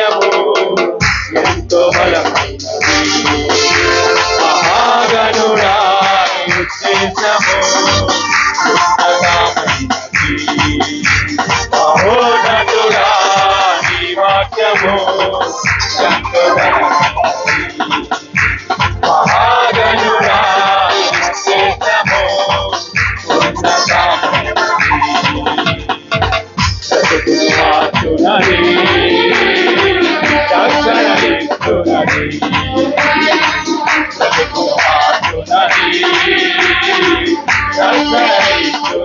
ఆలయము ఎంతో బలమైనది మహాగణుడా ఉద్దేశము మహోనటుడా నీ వాక్యము.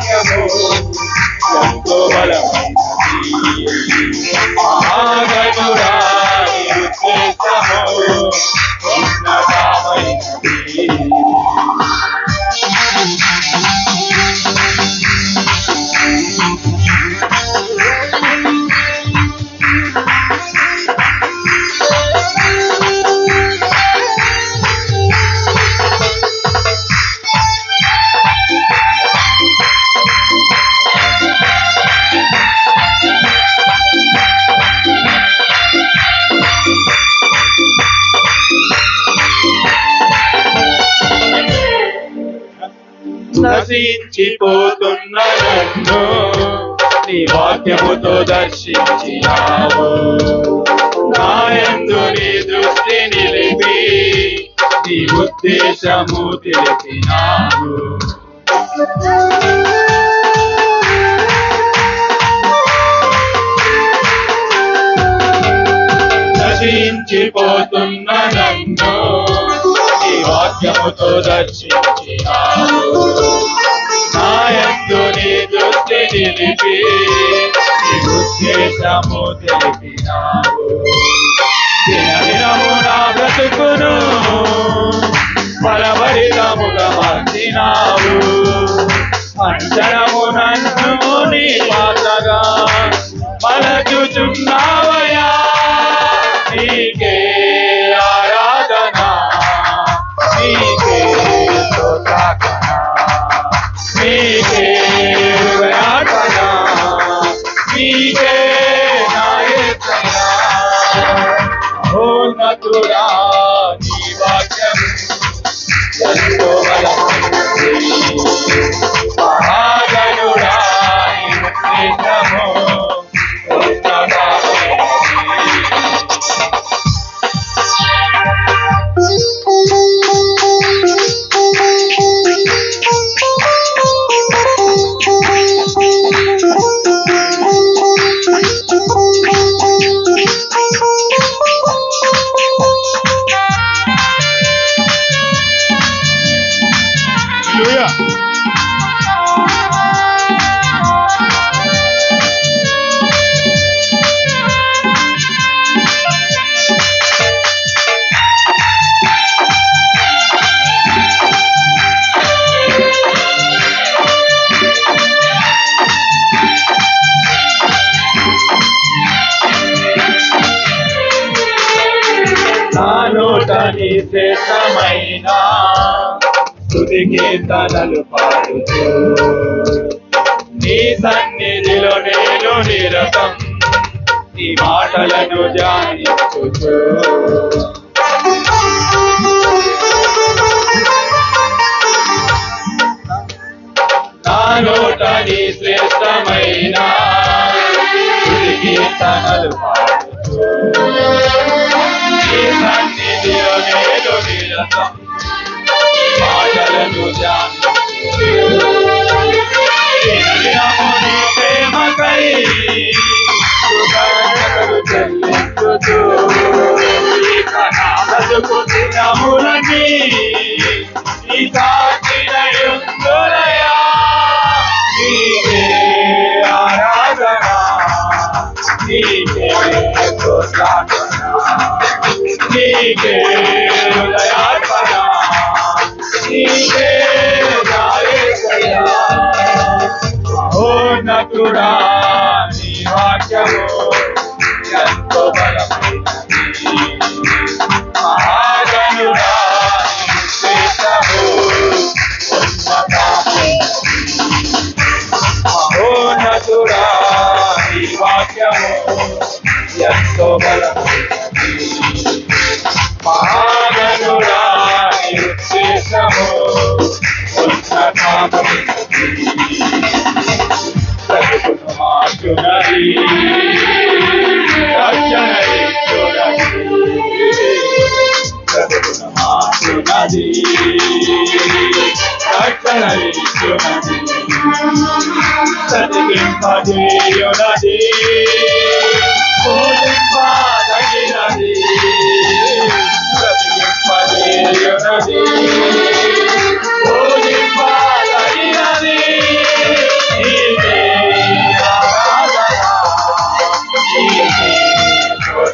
నీ వాక్యము నశించిపోతున్న నన్ను నీ వాక్యముతో దర్శించినావు. నాయందు నీ దృష్టి నిలిపి నీ ఉద్దేశము తెలిపినావు. నశించిపోతున్న నన్ను వాక్యముతో దర్శించినావు. నాయందు నీ దృష్టి నిలిపి నీ ఉద్దేశము తెలిపినా స్తోత్రార్పణ నీకే హృదయార్పణ నీకే నాయకయ్యా మహోన్నతుడా నీ విశేషమైన నీ శ్రేష్టమైన కీర్తనలు పాడుతూ నీ సన్నిధిలో నేను నిరతం నీ మాటలను ధ్యానించుతూ. నా నోట నీ శ్రేష్టమైన నీకే హృదయార్పణ నీకే నాయకయ్యా. మహోన్నతుడా నీ